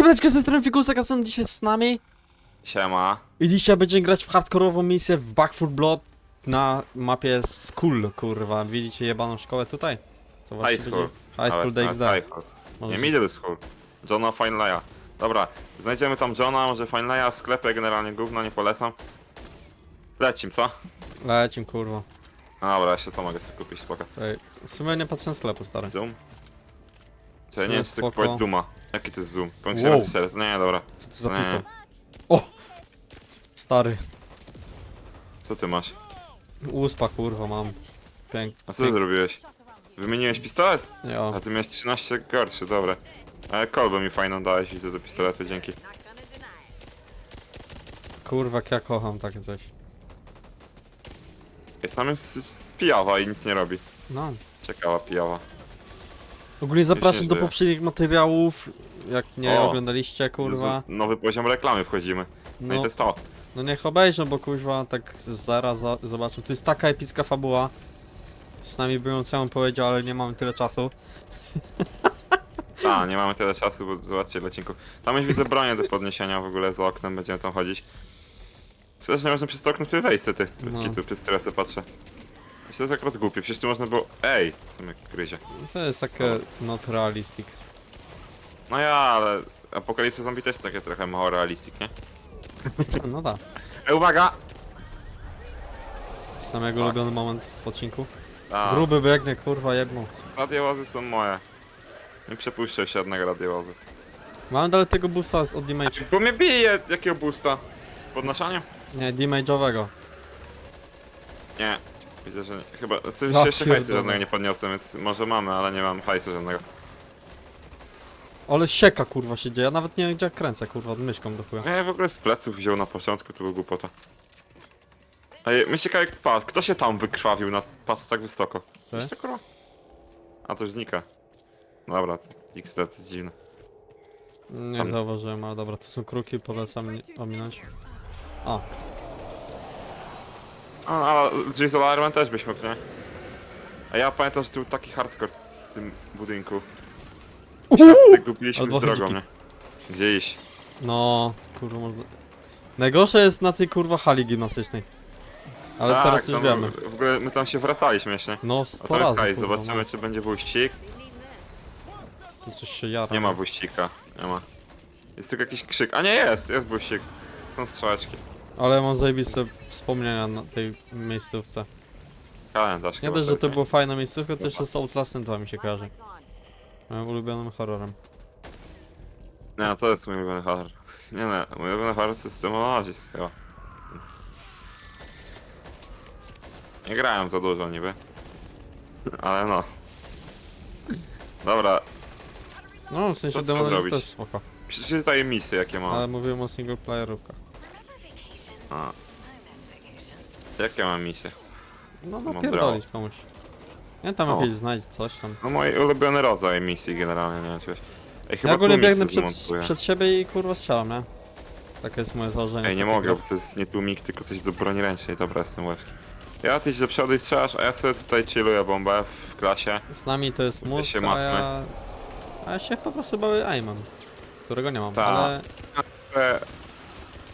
Siemaneczko, ze strony Figusek, a są dzisiaj z nami Siema. i dzisiaj będziemy grać w hardkorową misję w Back 4 Blood na mapie School, kurwa. Widzicie jebaną szkołę tutaj? Co High właśnie school. będzie? High School DXD. high school. Nie Możesz- middle school. Johna Finlaya. Dobra, znajdziemy tam Johna, może Finlaya, sklepy generalnie gówno, nie polecam. Lecim, co? Lecim, kurwa. No dobra, jeszcze to mogę sobie kupić, spoko. Ej, w sumie nie patrzę na sklepu, stary. Zoom? Czy nie jest spoko. tylko zooma. Jaki to jest zoom? Ci Wow. wow. teraz. Nie, dobra. Co to za Nie. pistol? O! Stary. Co ty masz? Uspa, kurwa, mam. Pięk. A co ty zrobiłeś? Wymieniłeś pistolet? Ja. A ty miałeś 13 gorszy, dobra. Ale kolbę mi fajną dałeś, widzę do pistoletu, dzięki. Kurwa, jak ja kocham takie coś. Ej, Tam jest jest pijawa i nic nie robi. No. Ciekawa pijawa. Ogólnie zapraszam do poprzednich materiałów. Jak nie O. oglądaliście, kurwa. Jezu, Nowy poziom reklamy wchodzimy. No, i No, to jest to. no niech obejrzą, bo kuźwa tak zaraz za, zobaczą. To jest taka epicka fabuła. Z nami byłem, co ja bym powiedział, ale nie mamy tyle czasu. A, nie mamy tyle czasu, bo zobaczcie lecinku. Tam już widzę bronię do podniesienia w ogóle za oknem, będziemy tam chodzić. Przecież nie można przez to okno tu wejść, ty. Bez No. kitu, przez sobie patrzę. To jest akurat głupie, przecież tu można było... Ej! Co mnie gryzie. To jest takie not realistic. No ja, ale... Apokalipsa zombie też takie trochę mało realistic, nie? No tak. Ej, uwaga! Sam jego Tak. ulubiony moment w odcinku. A, Gruby biegnie, kurwa, jedną. radiowozy są moje. Nie przepuszczę się jednego radiowozu. Mamy dalej tego boosta z- od damage. Bo mnie bije! Jakiego boosta? Podnoszanie? Nie, damage'owego. Nie. Widzę, że nie. chyba. W sensie jeszcze pierdolę. hajsu żadnego nie podniosłem, więc może mamy, ale nie mam hajsu żadnego. Ale sieka, kurwa, się dzieje. Ja nawet nie wiem, gdzie ja kręcę, kurwa, myszką do chuja. Nie, w ogóle z pleców wziął na początku, to był głupota. Ej, myślę, jak patrz, kto się tam wykrwawił na pas tak wysoko? Ty? Wiesz to kurwa? A to już znika. Dobra, to XD to jest dziwne. Nie Tam- zauważyłem, ale dobra, to są kruki, polecam nie ominąć. A, A, ale Jason Alarm też byś mógł, nie? A ja pamiętam, że tu był taki hardcore w tym budynku. Tak Ale z dwa drogą, nie? Gdzie iść? no, kurwa, można... Najgorsze jest na tej, kurwa, hali gimnastycznej. Ale Tak, teraz już tam wiemy. W ogóle my tam się wracaliśmy jeszcze. No, A 100 teraz razy, haj, kurwa, zobaczymy no. czy będzie wyścig. Tu coś się jara. Nie ma wyściga, nie ma. Jest tylko jakiś krzyk. A nie jest, jest wyścig. Są strzałeczki. Ale mam zajebiste wspomnienia na tej miejscówce. Kalendarz Nie chyba dość, że to było fajna miejscówka, to jeszcze z Outlastem 2 mi się kojarzy. Moim ulubionym horrorem. Nie, no to jest mój ulubiony horror. Nie nie, mój ulubiony horror to jest Demonologist chyba. Nie grałem za dużo niby. Ale no. Dobra, No, w sensie trzeba Demonist zrobić. też spoko. przeczytaj misje jakie mam. Ale mówiłem o single playerówkach. A. Jakie mam misje? No, napierdolić komuś. Nie tam O. jakieś znajdź coś tam. No mój ulubiony rodzaj misji generalnie, nie wiem czy wiesz. Ej, chyba Ja ogólnie tłumik biegnę przed, przed siebie i kurwa strzelam, nie? Takie jest moje założenie. Ej, nie mogę, bo to jest nie tłumik, tylko coś do broni ręcznej. Dobra, jestem łebski. Ja ty idź do przodu i strzelasz, a ja sobie tutaj chilluję bombę w klasie. Z nami to jest mózg, się a ja... A ja się po prostu bawię aimem. Którego nie mam, Ta. ale... E,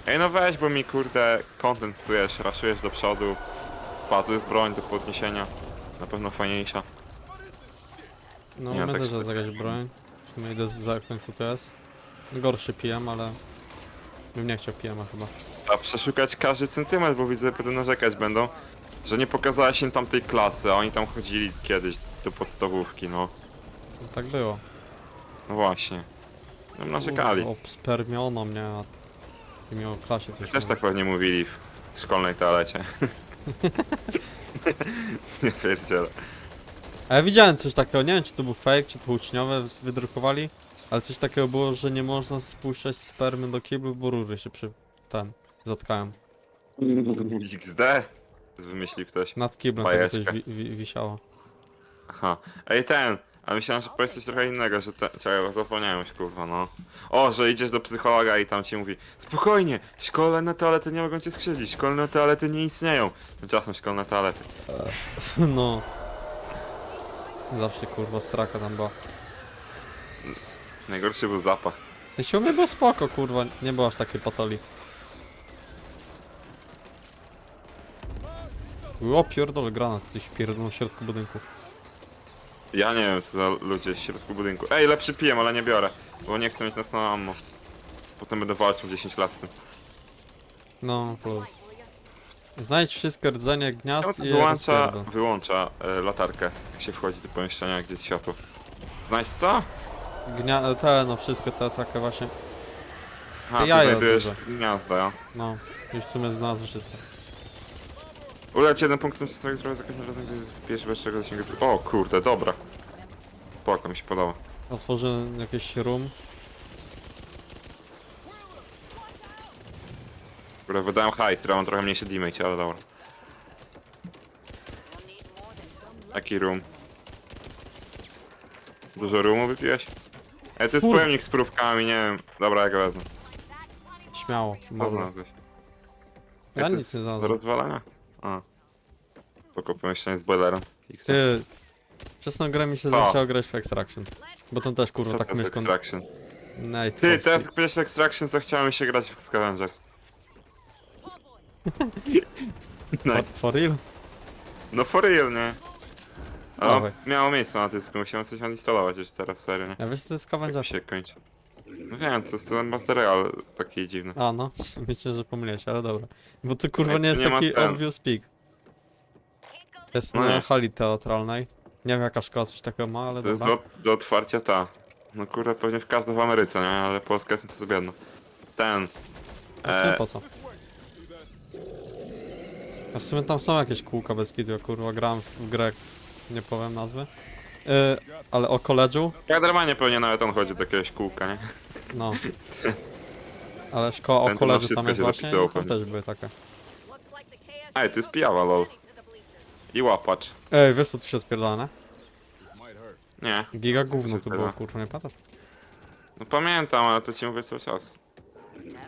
Ej, no weź, bo mi kurde content psujesz, raszujesz do przodu. Pa, tu jest broń do podniesienia. Na pewno fajniejsza. No, Nie, my tak też sobie- jest jakaś broń. W sumie idę zerknąć co to jest. Gorszy PM, ale... Bym nie chciał PM chyba. Trzeba przeszukać każdy centymetr, bo widzę, będą narzekać będą, że nie pokazałeś im tamtej klasy, a oni tam chodzili kiedyś do podstawówki, no. No, tak było. No właśnie. No narzekali. Obspermiono mnie, a... Ty mi o klasie coś Też tak pewnie mówili w szkolnej toalecie. nie pierdzielę. A ja widziałem coś takiego, nie wiem czy to był fake, czy to uczniowe wydrukowali, ale coś takiego było, że nie można spuszczać spermy do kiblu, bo rury się przy... ten... zatkają. XD? Wymyślił ktoś. Nad kiblem takie coś wi wi wisiało. Aha. Ej, ten! A myślałem, że powiesz coś trochę innego, że ten... Czekaj, bo zapomniałem już, kurwa, no. O, że idziesz do psychologa i tam ci mówi Spokojnie, szkolne toalety nie mogą cię skrzywdzić, szkolne toalety nie istnieją. Tymczasem szkolne toalety. no. Zawsze kurwa sraka tam była. Najgorszy był zapach. sensie u mnie było spoko, kurwa, nie było aż takiej patoli. O pierdol, granat, coś pierdolą w środku budynku. Ja nie wiem, co za ludzie w środku budynku. Ej, lepszy pijem, ale nie biorę, bo nie chcę mieć na samą ammo. Potem będę walczył 10 lat z tym. No, plus. Znajdź wszystkie rdzenie gniazd i je wyłącza, rozpierdol. wyłącza e, latarkę, jak się wchodzi do pomieszczenia, gdzie jest światło. Znajdź co? Gnia te, no wszystkie te takie właśnie. A, Te tu jaja znajdujesz duże. gniazda, ja. No, już w sumie znalazły wszystko. Uleć jeden punkt, tym sobie zrobię za każdym razem, gdy zbierz wyższego zasięgu. O kurde, dobra. Spoko, mi się podoba. Otworzę jakieś room. Kurde, wydałem hajs, ja mam trochę mniejszy damage, ale dobra. Jaki room? Dużo roomu wypiłeś? Ej, to jest Kurde. pojemnik z próbkami, nie wiem. Dobra, ja go wezmę. Śmiało. Co Można. znalazłeś? Ja nic nie Do znalazłem. rozwalania? A. Spoko, pomieszczenie z boilerem. Ty, tą grę mi się Co? zaczęło grać w Extraction. Bo tam też kurwa Co tak to jest myszką... Extraction? Night Ty, teraz jak powiedziałeś Extraction, to chciałem się grać w Scavengers. No, For, for real? no for real, nie? A Dawaj. miało miejsce na dysku, musiałem coś odinstalować już teraz, serio, nie? Ja wiesz co to jest Jak się kończy. No wiem, to jest ten materiał taki dziwny. A no, myślę, że pomyliłeś, ale dobra. Bo to kurwa nie jest nie ma taki obvious peak. Jest No na nie. hali teatralnej. Nie wiem jaka szkoła coś takiego ma, ale To jest dobra. do, do otwarcia ta. No kurde, pewnie w każdym w Ameryce, nie? Ale Polska jest nieco biedna. Ten. A w sumie E, po co? A w sumie tam są jakieś kółka bez kidu, ja kurwa grałem w grę, nie powiem nazwy. Yy, ale o koledżu? Spidermanie pewnie nawet on chodzi do jakiegoś kółka, nie? No. Ale szkoła o to na koledżu tam wszystko jest się właśnie i tam pewnie. też były takie. Ej, to jest pijawa, lol. I łapacz. Ej, wiesz co tu się odpierdala, nie? Nie. Giga gówno Super, było, kurwa, nie pamiętasz? No pamiętam, ale to ci mówię cały czas.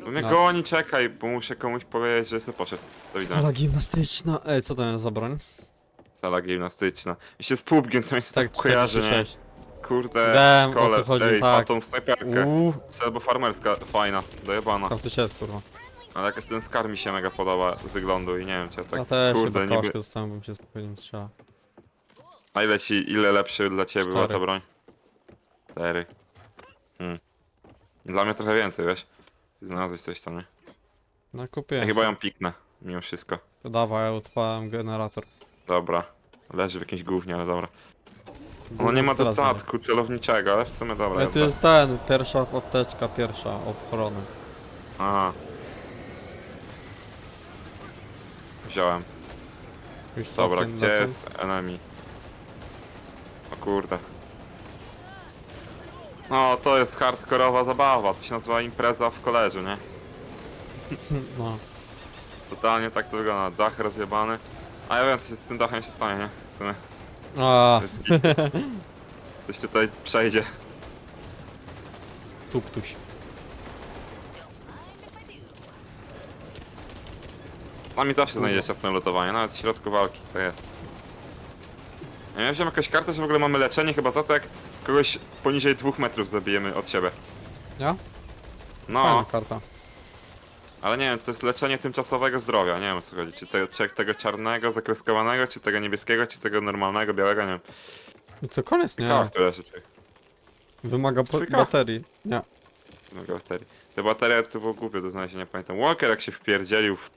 Bo mnie No. goni, czekaj, bo muszę komuś powiedzieć, że sobie poszedł. Do widzenia. Sala gimnastyczna. Ej, co to jest za broń? Sala gimnastyczna. I się z PUBGiem to mi się Tak, tak kojarzy, nie? 436. Kurde, Wiem, w szkole, o co chodzi, ej, tak. tą snajperkę. Uuu, Albo farmerska, fajna, dojebana. tam coś jest, kurwa. Ale jakoś ten skar mi się mega podoba z wyglądu i nie wiem, czy ja tak, ja też kurde, chyba niby... koszkę dostałem, bym się spokojnie strzela. A ile ci, ile lepszy dla ciebie była ta Cztery. broń? Cztery. Hmm. Dla mnie trochę więcej, wiesz? Ty znalazłeś coś tam, nie? No Ja kupiłem. chyba ją piknę, mimo wszystko. To dawaj, ja generator. Dobra. Leży w jakimś gównie, ale dobra. No nie ma teraz dodatku celowniczego, ale w sumie dobra. Ale to jest ten, pierwsza apteczka, pierwsza ochrony. Aha. Wziąłem. Już Dobra, całkiem gdzie lecą. jest enemy? O kurde. No, to jest hardkorowa zabawa, to się nazywa impreza w koleżu, nie? No, Totalnie tak to wygląda, dach rozjebany. A ja wiem co się z tym dachem się stanie, nie? W sumie. a jest git. Coś tutaj przejdzie. tuptuś. A mi zawsze znajdzie czas na lutowanie, nawet w środku walki, to jest. Ja miałem wziąłem jakąś kartę, że w ogóle mamy leczenie chyba za to, jak kogoś poniżej dwóch metrów zabijemy od siebie. Ja? No, Fajna karta. ale nie wiem, to jest leczenie tymczasowego zdrowia, nie wiem o co chodzi. Czy, te, czy tego czarnego, zakreskowanego, czy tego niebieskiego, czy tego normalnego, białego, nie wiem. I co, koniec? Nie. Które leży tych Wymaga po- Trójka. baterii. Nie. tego baterii. Te baterie to było głupie do znalezienia, pamiętam. Walker jak się wpierdzielił w...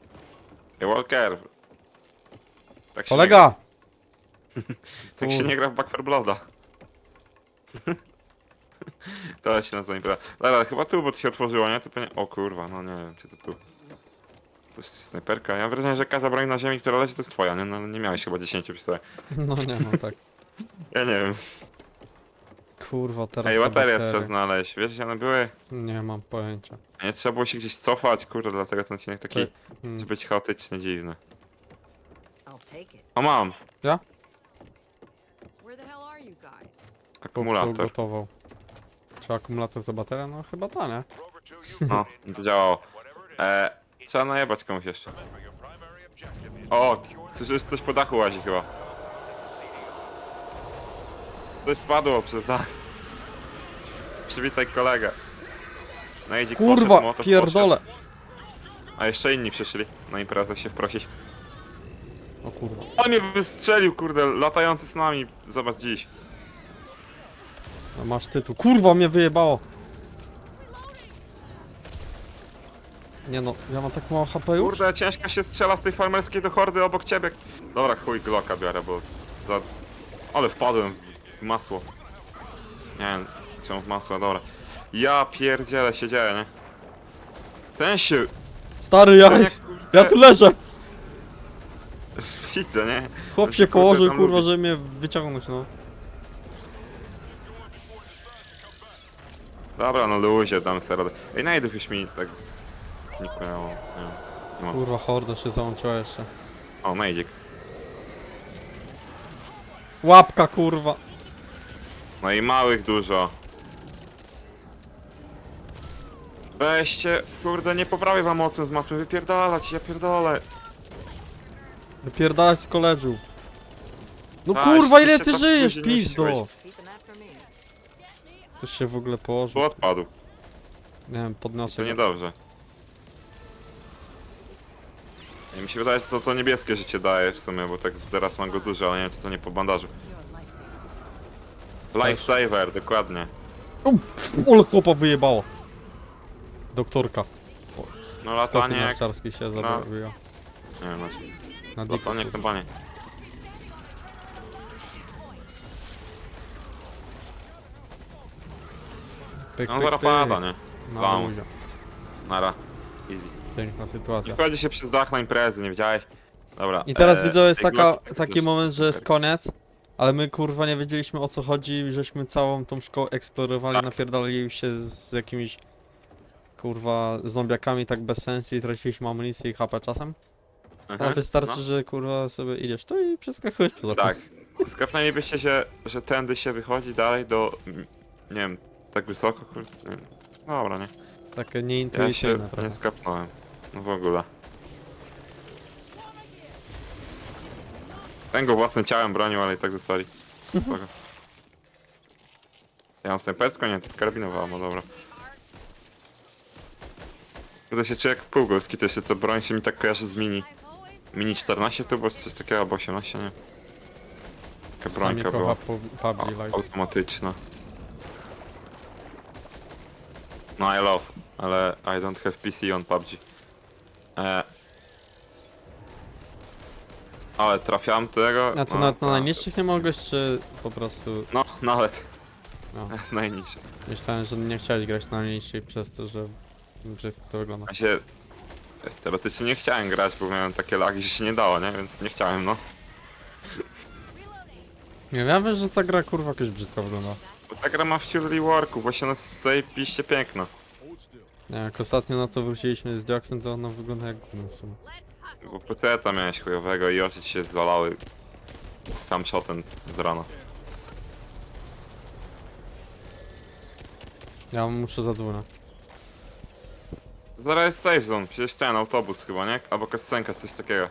Ej, Walker! Tak się Kolega! Nie, tak się nie gra w Back 4 Blooda. to się nazywa impreza. Dobra, chyba tu, bo to się otworzyło, nie? To pewnie... O kurwa, no nie wiem, czy to tu. To jest snajperka. Ja mam wrażenie, że każda broń na ziemi, która leży, to jest twoja, nie? No nie miałeś chyba 10 przy sobie. No nie mam tak. Ja nie wiem. Kurwa, teraz Ej, baterie baterie. trzeba znaleźć. Wiesz, gdzie one były? Nie mam pojęcia. Nie trzeba było się gdzieś cofać, kurde, dlatego ten odcinek taki... Hmm. Chce być chaotycznie dziwny. I'll take it. O, mam! Ja? Where the hell are you guys? Popsuł, Akumulator. gotował. Czy akumulator to bateria? No chyba ta, nie? No, to działało. E, trzeba najebać komuś jeszcze. O, słyszysz, coś po dachu łazi chyba. Coś spadło przez dach. Przywitaj kolegę. Najdzik Kurwa, poszedł, motor pierdolę. A jeszcze inni przyszli na imprezę się wprosić. O kurwa. On mnie wystrzelił, kurde, latający z nami. Zobacz dziś. No masz tytuł. Kurwa, mnie wyjebało. Nie no, ja mam tak mało HP już? Kurde, ciężko się strzela z tej farmerskiej do hordy obok ciebie. Dobra, chuj, Glocka biorę, bo za... Ale wpadłem masło. Nie wiem, czemu w masło, dobra. Ja pierdzielę się dzieje, nie? Ten się... Stary, ja, ten jak, ja tu leżę. Widzę, nie? Chłop się kurde położył, tam kurwa, lubi. żeby mnie wyciągnąć, no. Dobra, no luzie, damy sobie radę. Ej, już mi tak znikało. Nie, wiem. Kurwa, horda się załączyła jeszcze. O, najdzik. Łapka, kurwa. No i małych dużo. Weźcie, kurde, nie poprawię wam mocno z mapy, wypierdalać, ja pierdolę. Wypierdalać z koledżu. No Tak, kurwa, ile ty się tak żyjesz, później pizdo? Keeping that for me. Coś się w ogóle Tu położył. odpadł, Nie wiem, to podniosę go. niedobrze. Ja mi się wydaje, że to, to niebieskie życie daje w sumie, bo tak teraz mam go dużo, ale nie wiem czy to nie po bandażu. Lifesaver. Dokładnie. Ole chłopa wyjebało. Doktorka. No Skoki latanie jak... narciarskie się zabawiła. Nie wiem, Na diku. latanie jak na banie. Pyk, No pyk, zaraz pyk. pada, nie? No, ludzie. Nara. Easy. Piękna sytuacja. Wchodzi się przez dach na imprezy, nie widziałeś? Dobra. I teraz eee, widzę, jest taka, taki moment, że jest koniec. Ale my kurwa nie wiedzieliśmy o co chodzi, żeśmy całą tą szkołę eksplorowali, Tak. napierdalali się z jakimiś kurwa zombiakami tak bez sensu i traciliśmy amunicję i HP czasem. A Mhm, wystarczy, no. że kurwa sobie idziesz tu i przeskakujesz przez okno. Tak. Skapnęlibyście się, że tędy się wychodzi dalej do... Nie wiem, tak wysoko? wiem. Dobra, nie. Takie Ja się nieintuicyjne trochę. nie skapnąłem. No w ogóle. Ten go własnym ciałem bronił, ale i tak zostali. Spoko. Ja mam snajperską, nie, to jest karabinowa, no dobra. Kurde się czuję jak w półgolski, to się to broń się mi tak kojarzy z mini. Mini 14 to było coś takiego, albo 18, nie? Taka brońka kocha była. pu- PUBG A, Lite. automatyczna. No I love, ale I don't have PC on PUBG. E... Ale trafiam tego. A co, no, nawet na tak. najniższych nie mogłeś, czy po prostu... No, nawet. No. Najniższy. Myślałem, że nie chciałeś grać na najniższych przez to, że brzydko to wygląda. Ja się... Teoretycznie nie chciałem grać, bo miałem takie lagi, że się nie dało, nie? Więc nie chciałem, no. Nie ja wiem, że ta gra kurwa jakoś brzydko wygląda. Bo ta gra ma wciul reworku, właśnie ona jest zajebiście piękna. Nie, jak ostatnio na to wróciliśmy z Dioxyn, to ono wygląda jak gówno w sumie. Bo PC miałeś chujowego i oczy ci się zwalały. Tam shotem z rana. Ja muszę za dwóch. Zaraz jest safe zone, przecież ten autobus chyba, nie? Albo kasenka, coś takiego.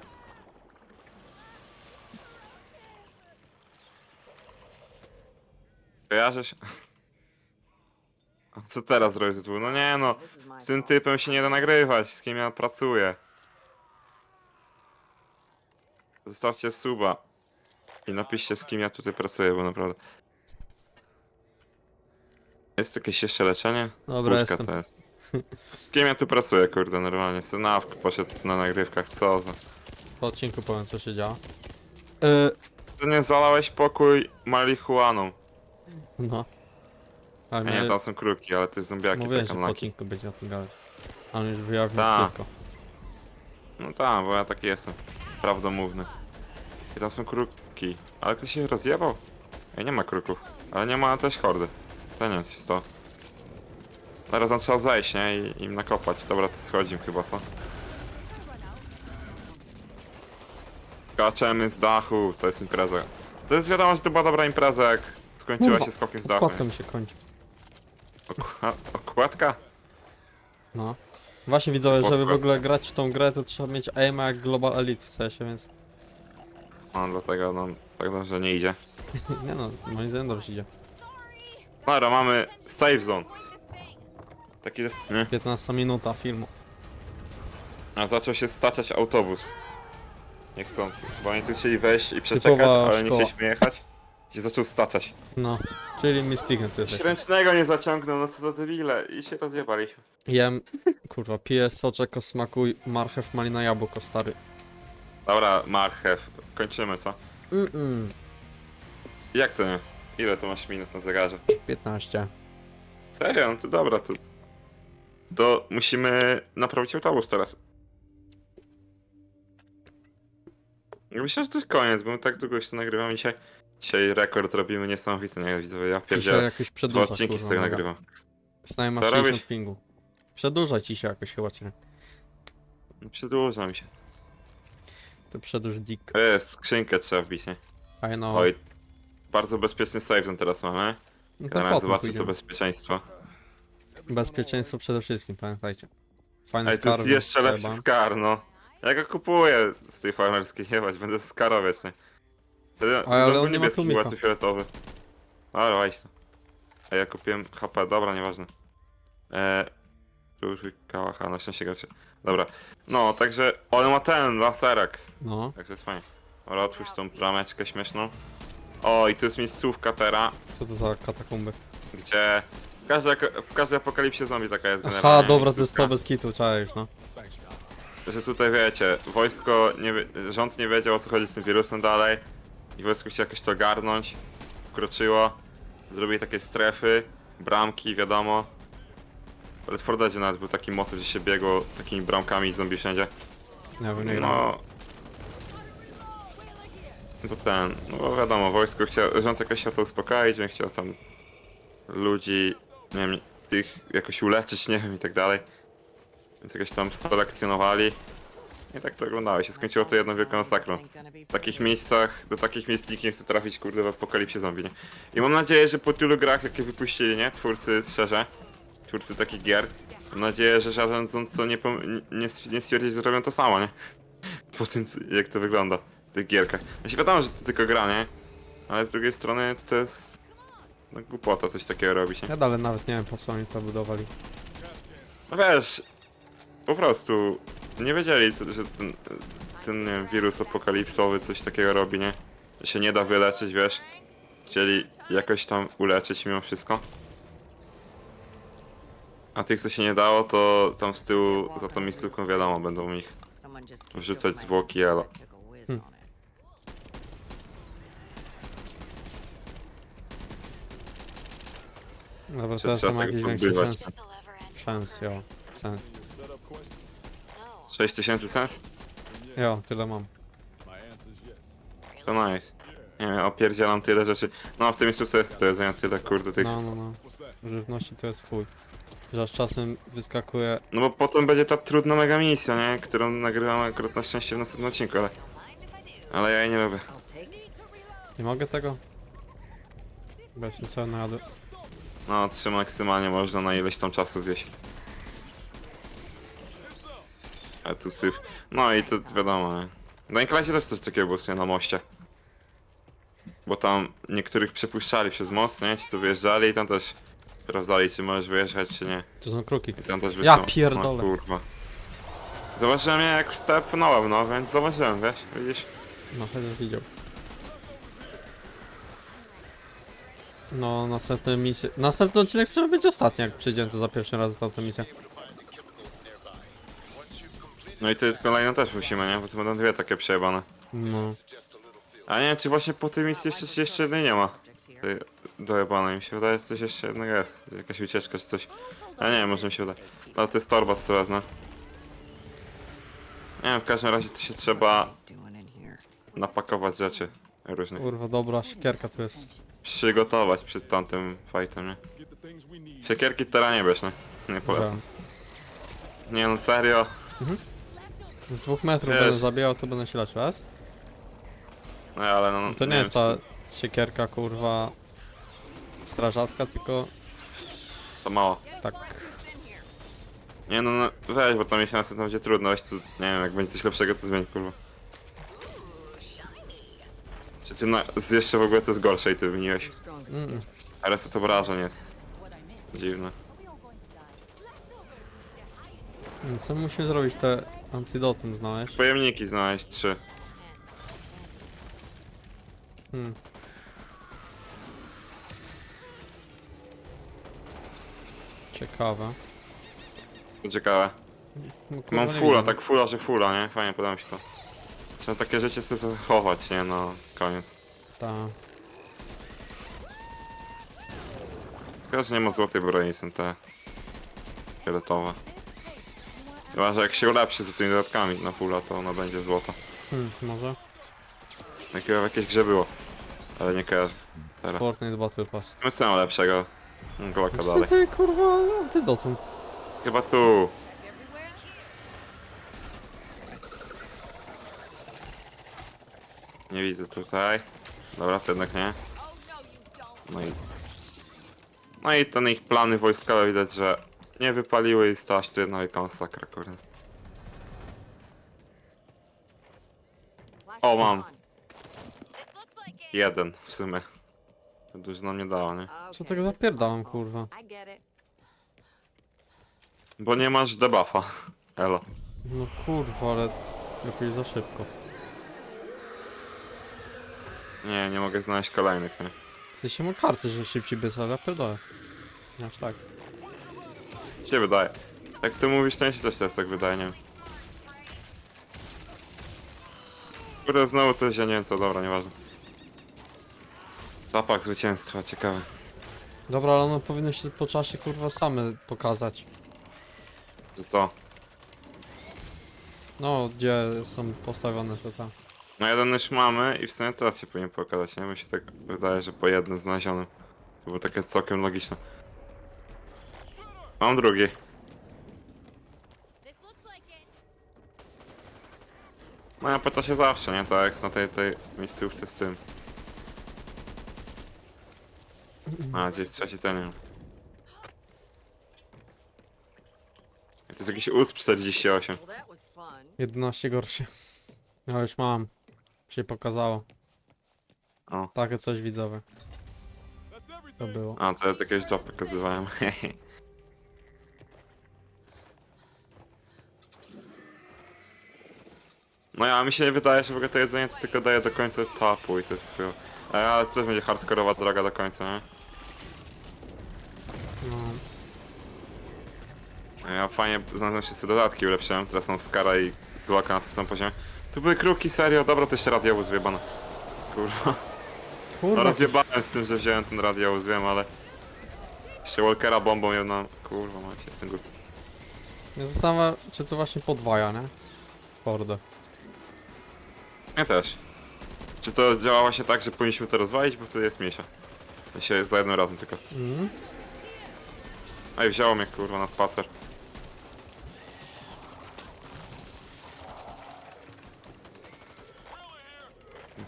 Kojarzysz? A co teraz robisz? No nie no, z tym typem się nie da nagrywać, z kim ja pracuję. Zostawcie suba. I napiszcie z kim ja tutaj pracuję, bo naprawdę... Jest jakieś jeszcze leczenie? Dobra, Puszka jestem. to jest. Z kim ja tu pracuję, kurde, normalnie. Synawk poszedł na nagrywkach, co za... Po odcinku powiem co się działo. Yy, Ty nie zalałeś pokój marihuaną. no. Ale nie, mnie, tam są kruki, ale to jest zombiaki, mówiłem, tak że po unlucky. odcinku będzie o tym gadać. A on już wyjawił Tak. wszystko. No tak, bo ja taki jestem. Prawdomówny. I tam są kruki. Ale ktoś się rozjebał? Ej, nie ma kruków. Ale nie ma też hordy. To nie się stało. Teraz tam trzeba zejść, nie? I im nakopać. Dobra, to schodzimy chyba, co? Skaczemy z dachu, to jest impreza. To jest wiadomo, że to była dobra impreza, jak skończyła Kurwa, się skokiem z dachu. Okładka nie? mi się kończy. Okła- Okładka? No. Właśnie widzowie, żeby w ogóle grać w tą grę, to trzeba mieć aima jak Global Elite w CS-ie, więc... No, dlatego no, tak dobrze nie idzie. nie no, moim zdaniem dobrze idzie. Dobra, mamy safe zone. Taki, nie? 15 minuta filmu. A zaczął się staczać autobus. Niechcący. Bo oni tu chcieli wejść i przeczekać, Typowa ale nie szkoła. chcieliśmy jechać. I zaczął staczać. No, czyli mistigiem ty jesteś. Ręcznego nie zaciągnął, no co za debile. I się rozjebaliśmy. Jem, kurwa, piję soczek o smaku marchew, malina, jabłko, stary. Dobra, marchew. Kończymy, co? Mm-mm. Jak to nie? Ile to masz minut na zegarze? 15. Serio? No to dobra, to... To musimy naprawić autobus teraz. Myślę, że to jest koniec, bo my tak długo jeszcze nagrywamy dzisiaj. Dzisiaj rekord robimy niesamowity, nie widzowie. Ja Dzisiaj pierdzielę. jakoś Dwa przedłuża, odcinki z kurwa, tego mega. nagrywam. Snaj ma Co 60 robisz? pingu. Przedłuża ci się jakoś chyba, czy nie? No Przedłuża mi się. To przedłuż dick. E, skrzynkę trzeba wbić, nie? Fajno. Oj. Bardzo bezpieczny save ten teraz mamy. no to potem zobaczę to pójdziemy. bezpieczeństwo. Bezpieczeństwo przede wszystkim, pamiętajcie. Fajny Ej, tu jest jeszcze lepszy trzeba. skar, no. Ja go kupuję z tej farmerskiej, jebać, będę skarowiec, nie? Wtedy ale on nie ma tłumika. łatwy fioletowy. Weź to. A ja kupiłem HP, dobra, nieważne. Eee, tu już kałacha, na szczęście gracie. Dobra, no, także on ma ten laserek, No, także jest fajnie. Dobra, otwórz tą brameczkę śmieszną. O, i tu jest miejscówka teraz, co to za katakumby? gdzie... W każdej, w każdej apokalipsie zombie taka jest Aha, generalnie dobra, to jest miejscówka. to bez kitu, czaisz, no. że tutaj wiecie, wojsko, nie, wie- rząd nie wiedział o co chodzi z tym wirusem dalej i wojsko chciało jakoś to ogarnąć, wkroczyło, zrobili takie strefy, bramki, wiadomo. Ale w Fordadzie nawet był taki motyw, że się biegło takimi bramkami i zombie wszędzie. Nie wiem, nie gram. No... To ten, no bo wiadomo, wojsko chciał, rząd jakoś chciał to uspokoić, on chciał tam ludzi, nie wiem, tych jakoś uleczyć, nie wiem, i tak dalej. Więc jakoś tam selekcjonowali. I tak to wyglądało, się skończyło to jedną wielką masakrą. W takich miejscach, do takich miejsc nikt nie chce trafić, kurde, w apokalipsie zombie, nie? I mam nadzieję, że po tylu grach, jakie wypuścili, nie? Twórcy, szczerze, twórcy takich gier, mam nadzieję, że żaden co nie, nie, nie stwierdzi, że robią to samo, nie? Po tym, jak to wygląda w tych gierkach. Ja się wiadomo, że to tylko gra, nie? Ale z drugiej strony to jest... No głupota coś takiego robić, nie? Ja dalej nawet nie wiem po co oni to budowali. No wiesz, po prostu nie wiedzieli, co, że ten, ten nie wiem, wirus apokalipsowy coś takiego robi, nie? Że się nie da wyleczyć, wiesz? Chcieli jakoś tam uleczyć mimo wszystko. A tych, co się nie dało, to tam z tyłu za tą miejscówką wiadomo, będą ich. wrzucać zwłoki, elo. Hmm. Dobra, Czy teraz trzeba ma tego jakiś większy pozbywać? sens. Sens, jo. Sens. 6000 sens? Jo, tyle mam. To nice. Nie wiem, opierdzielam tyle rzeczy. No w tym miejscu jest to jest ja tyle kurde tych. No, no, no. Żywności to jest fuj. Że aż czasem wyskakuje... No bo potem będzie ta trudna mega misja, nie? Którą nagrywam akurat na szczęście w następnym odcinku, ale... Ale ja jej nie lubię. Nie mogę tego? Bo jestem cały najadły. No, trzy maksymalnie można na ileś tam czasu zjeść. A tu syf. No i to wiadomo, nie? W Light'cie też coś takiego było sobie na moście. Bo tam niektórych przepuszczali przez most, nie? Ci co wyjeżdżali i tam też sprawdzali, czy możesz wyjeżdżać, czy nie. To są kruki. I tam też Ja wyszło- pierdolę. O kurwa. Zobaczyłem je jak wstepnąłem, no więc zobaczyłem, wiesz, widzisz? No, chociaż widział. No, następne misje... Następny odcinek sumie będzie ostatni, jak przyjdziemy to za pierwszym razem tamtą misję. No i ty kolejną też musimy, nie? Bo to będą dwie takie przejebane. No. A nie wiem, czy właśnie po tym misji jeszcze, jeszcze jednej nie ma. Dojebanej. Mi się wydaje, że coś jeszcze jednego jest. Jakaś ucieczka czy coś. A nie może mi się wydaje. Ale to jest torba co wezmę. Nie wiem, w każdym razie to się trzeba napakować rzeczy różne. Kurwa, dobra, siekierka tu jest. Przygotować przed tamtym fightem, nie? Siekierki teraz nie bierz, nie? Nie polecam. Nie no, serio. Z dwóch metrów Wiesz. będę zabijał, to będę się leczył, jest? No ale no... To nie, wiem, jest ta siekierka, kurwa... Strażacka, tylko... To mało. Tak... Nie no, no weź, bo tam miesiące to będzie trudno, weź co, nie wiem, jak będzie coś lepszego, to zmień, kurwa. Czy ty na, z jeszcze w ogóle to jest gorsze i ty wymieniłeś. Mm -mm. Ale co to obrażeń jest dziwne. No Co musimy zrobić? Te antidotum znaleźć? Pojemniki znaleźć trzy. Hmm. Ciekawe. Ciekawe. No, kurwa, Mam nie widzę. tak fulla, że fulla, nie? Fajnie, podoba mi się to. Trzeba takie rzeczy sobie zachować, nie? No, koniec. Ta. Tylko, że nie ma złotej broni, są te fioletowe. Chyba, że jak się ulepszy z tymi dodatkami na fulla, to ona będzie złota. Hmm, może? Jakiego jakieś grze było. Ale nie kojarzę. Teraz. Fortnite Battle Pass. My co lepszego? Glocka Co dalej. ty kurwa antidotum? Chyba tu. Nie widzę tutaj. Dobra, to jednak nie. No i... No i ten ich plany wojskowe widać, że nie wypaliły i stała się tu jedna wielka masakra, kurde. O, mam. Jeden w sumie. To dużo nam nie dało, nie? Co tego zapierdalam kurwa? Bo nie masz debuffa. Elo. No kurwa, ale jakoś za szybko. Nie, nie mogę znaleźć kolejnych, nie? W sensie mam karty, że szybciej bez, ale ja pierdolę. Aż tak. się wydaje. Jak ty mówisz, to mi się też teraz tak wydaje, nie wiem. Kurde, znowu coś, ja nie wiem co, dobra, nieważne. Zapach zwycięstwa, ciekawe. Dobra, ale one powinny się po czasie kurwa same pokazać. Że co? No, gdzie są postawione te tam. No jeden już mamy i w sumie teraz się powinien pokazać, nie? Mi się tak wydaje, że po jednym znalezionym. To było takie całkiem logiczne. Mam drugi. No ja pyta się zawsze, nie? Tak jak na tej, tej miejscówce z tym. A, gdzie jest trzeci ten, nie wiem. To jest jakiś USP 48. Well, that was fun. 11 gorszy. No już mam. Się pokazało. O. Takie coś widzowe. To było. A, to ja jakieś dwa pokazywałem. No ja mi się nie wydaje, że w ogóle to jedzenie to tylko daje do końca etapu i to jest chyba... Ale to też będzie hardkorowa droga do końca, nie? No. A Ja fajnie znalazłem się sobie dodatki ulepszyłem, teraz są Skara i Glocka na tym samym poziomie. Tu były kruki, serio, dobra, to jeszcze radiowóz wyjebane. Kurwa. No Kurwa, coś, rozjebałem z tym, że wziąłem ten radiowóz, wiem, ale... Jeszcze Walkera bombą jedną... Kurwa, macie, jestem głupi. mnie zastanawia, czy to właśnie podwaja, nie? Hordę. Ja też. Czy to działa właśnie tak, że powinniśmy to rozwalić, bo wtedy jest mniejsza. Ja się za jednym razem tylko. Mhm. Ej, wzięło mnie kurwa na spacer.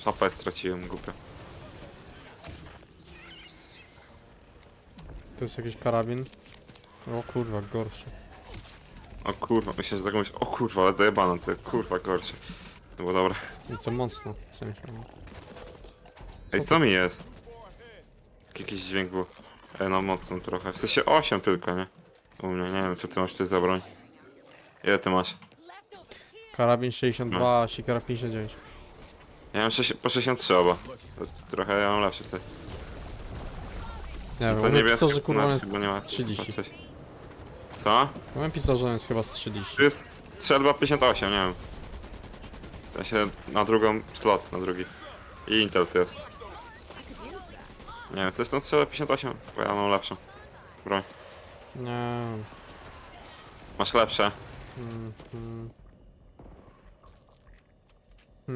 Szapę straciłem, głupio. To jest jakiś karabin. O kurwa, gorszy. O kurwa, myślę, że zakąś... O kurwa, ale dojebano, to kurwa gorsze. To było dobre. I co mocno, w sensie. no. Ej, co mi jest? Jakiś dźwięk był. Ej, no mocno trochę. W sensie 8 tylko, nie? U mnie, nie wiem, co ty masz ty za broń. Ile ty masz? Karabin 62, a sikara 59. Ja mam 6, po 63 oba. To Trochę ja mam lepszy wtedy. Nie wiem, To pisał, że kurwa jest... bo nie ma 30. coś. Co? U mnie pisał, że on jest chyba z 30. Tu jest strzelba 58, nie wiem. Ja się na drugą slot, na drugi. I Intel tu jest. Nie wiem, coś tą strzelbę 58, bo ja mam lepszą. Broń. Nie. Masz lepsze. Hmm,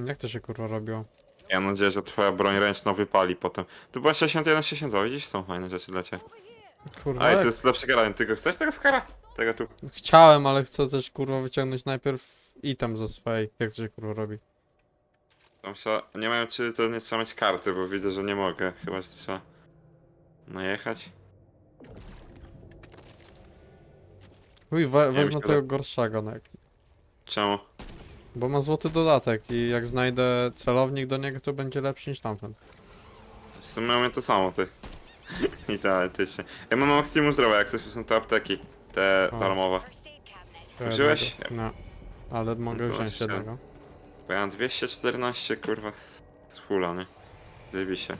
Jak to się kurwa robiło? Ja mam nadzieję, że twoja broń ręczna wypali potem. Tu była 61, 62, widzisz? Są fajne rzeczy dla ciebie. Kurwa, i jak- tu jest lepszy karabin, ty go chcesz tego skara? Tego tu. Chciałem, ale chcę też kurwa wyciągnąć najpierw item ze swojej. Jak to się kurwa robi? Tam się, nie wiem czy to nie trzeba mieć karty, bo widzę, że nie mogę. Chyba, że trzeba najechać. Uj, we, wezmę myślę, tego gorszego, no jak... Czemu? Bo ma złoty dodatek i jak znajdę celownik do niego, to będzie lepszy niż tamten. W sumie mamy to samo, ty. I teoretycznie. Ja mam maksimum zdrowia, jak coś to są te apteki. Te O. darmowe. Użyłeś? No. Ale mogę to wziąć właśnie. jednego. Bo ja mam 214 kurwa z, z fulla, nie? Zjebi się.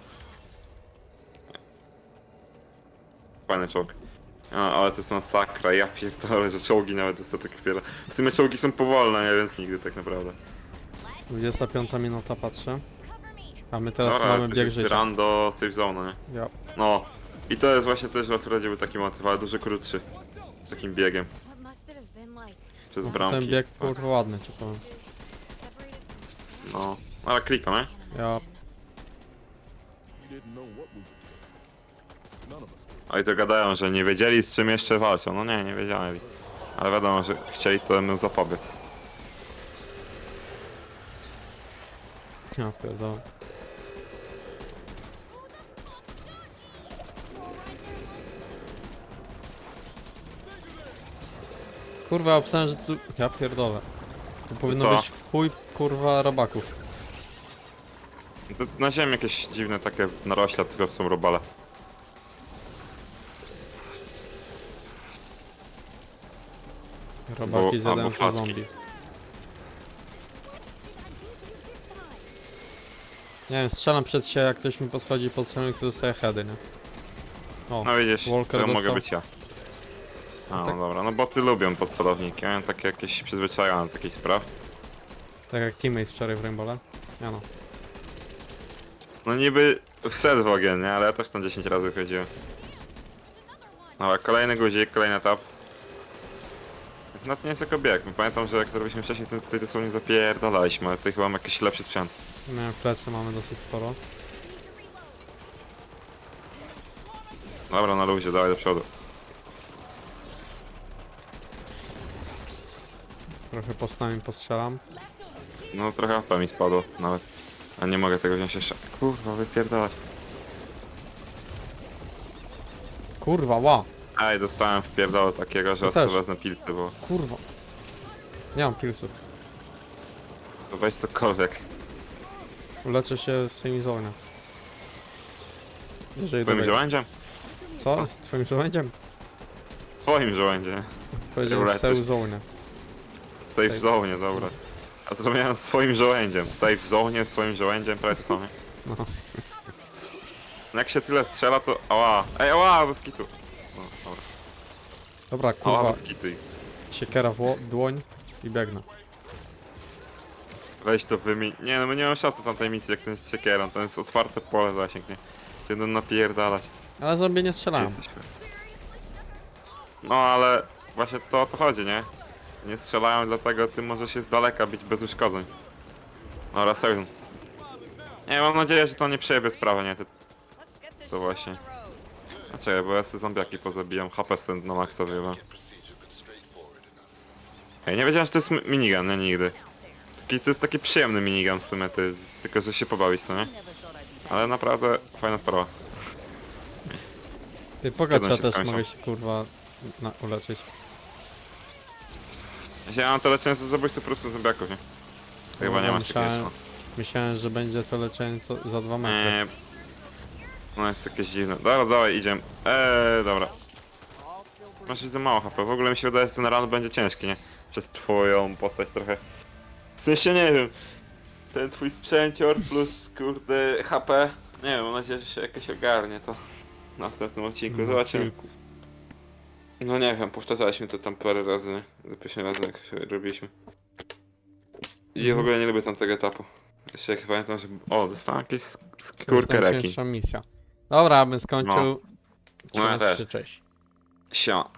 Fajny czołg. No, ale to jest masakra, ja pierdolę, że czołgi nawet jest to tak chwilę. W sumie czołgi są powolne, nie? Więc nigdy tak naprawdę. 25 minuta patrzę. A my teraz Dobra, mamy to bieg jest życia. run do safe zone, nie? Ja. No. I to jest właśnie też w Lafredzie był taki motyw, ale dużo krótszy. Z takim biegiem What must it have been like? przez No, bramki. ten bieg kurwa ładny ci powiem. Separated No. Ale klikam, nie? Ja. We didn't know what we were doing. None of us did. A i to gadają, że nie wiedzieli z czym jeszcze walczą. No nie, nie wiedzieli. Ale wiadomo, że chcieli to mu zapobiec. Ja pierdolę. Kurwa, ja że tu... Ja pierdolę. Tu powinno co? być w chuj, kurwa, robaków. To na ziemi jakieś dziwne takie narośla, tylko są robale. Zjadające albo zombie. Nie wiem, strzelam przed siebie, jak ktoś mi podchodzi pod celownik, to dostaje heady, nie? O, No widzisz, Walker to mogę dostał. być ja. A, tak- no dobra, no boty lubią podsterowniki, mają takie jakieś przyzwyczajone do takich spraw. tak jak teammates wczoraj w Rainbowle. Ja no. No niby wszedł w ogień, nie? Ale ja też tam 10 razy chodziłem. Dobra, kolejny guzik, kolejny etap. No to nie jest jako bieg, pamiętam, że jak to robiliśmy wcześniej, to tutaj dosłownie zapierdalaliśmy, ale tutaj chyba mam jakiś lepszy sprzęt. Miałem plecy, mamy dosyć sporo. Dobra, na luzie, dawaj do przodu. Trochę postami postrzelam. No trochę AP mi spadło nawet. A nie mogę tego wziąć jeszcze. Kurwa, wypierdalać. Kurwa, ła! Ej, dostałem w pierdolę takiego, że Ja ja też. sobie wezmę pilsy, bo Kurwa. Nie mam pilsów. to weź cokolwiek. Uleczę się w swoim zone. Jeżeli Twoim dobiegł. żołędziem? Co? Z twoim żołędziem? Twoim żołędziem. Powiedziałem w uleczysz. seu zone. Stay Safe. w zone, dobra. A to miałem swoim żołędziem. W zone, swoim żołędziem? No. No Jak się tyle strzela, to... Ała! Ej, ała, bez kitu. Dobra. Kurwa. i Siekiera w ło- dłoń i biegnę. Weź to wymień. Nie no, my nie mamy czasu tamtej misji, jak to jest siekierą. To jest otwarte pole zasięg, nie? Będą napierdalać. Ale zombie nie strzelają. Jesteśmy. No ale właśnie to o to chodzi, nie? Nie strzelają, dlatego ty możesz się z daleka bić bez uszkodzeń. Dobra, Seven. Nie, mam nadzieję, że to nie przejebie sprawy, nie? To, to właśnie. A czekaj, bo ja sobie zombiaki pozabijam, HP sobie na maksa wyjebam. Hej, nie wiedziałem, że to jest mi- minigun, nie? Nigdy. Taki, to jest taki przyjemny minigun w sumie, ty, tylko że się pobawić, co nie? Ale naprawdę fajna sprawa. Ty pogadź, Jeden ja się też skończył. mogę się kurwa na, uleczyć. Ja mam to leczenie za zabójstwo po prostu zombiaków, nie? Chyba nie No, ma myślałem-. Myślałem, że będzie to leczenie co, za dwa metry. Eee, no jest jakieś dziwne. Dobra, dawaj, idziemy. Eee, dobra. Masz za mało HP. W ogóle mi się wydaje, że ten run będzie ciężki, nie? Przez twoją postać trochę. W sensie nie wiem. Ten twój sprzęcior plus kurde HP. Nie wiem, mam nadzieję, że się jakoś ogarnie to w następnym odcinku. Zobaczymy. No nie wiem, powtarzaliśmy to tam parę razy, nie? Za pierwszym razem jak się robiliśmy. I w ogóle nie lubię tamtego etapu. Jeszcze jak pamiętam, że... O, dostałem jakieś sk- To jest skórkę reki. misja. Dobra, bym skończył. No. No ja też. cześć. Siema.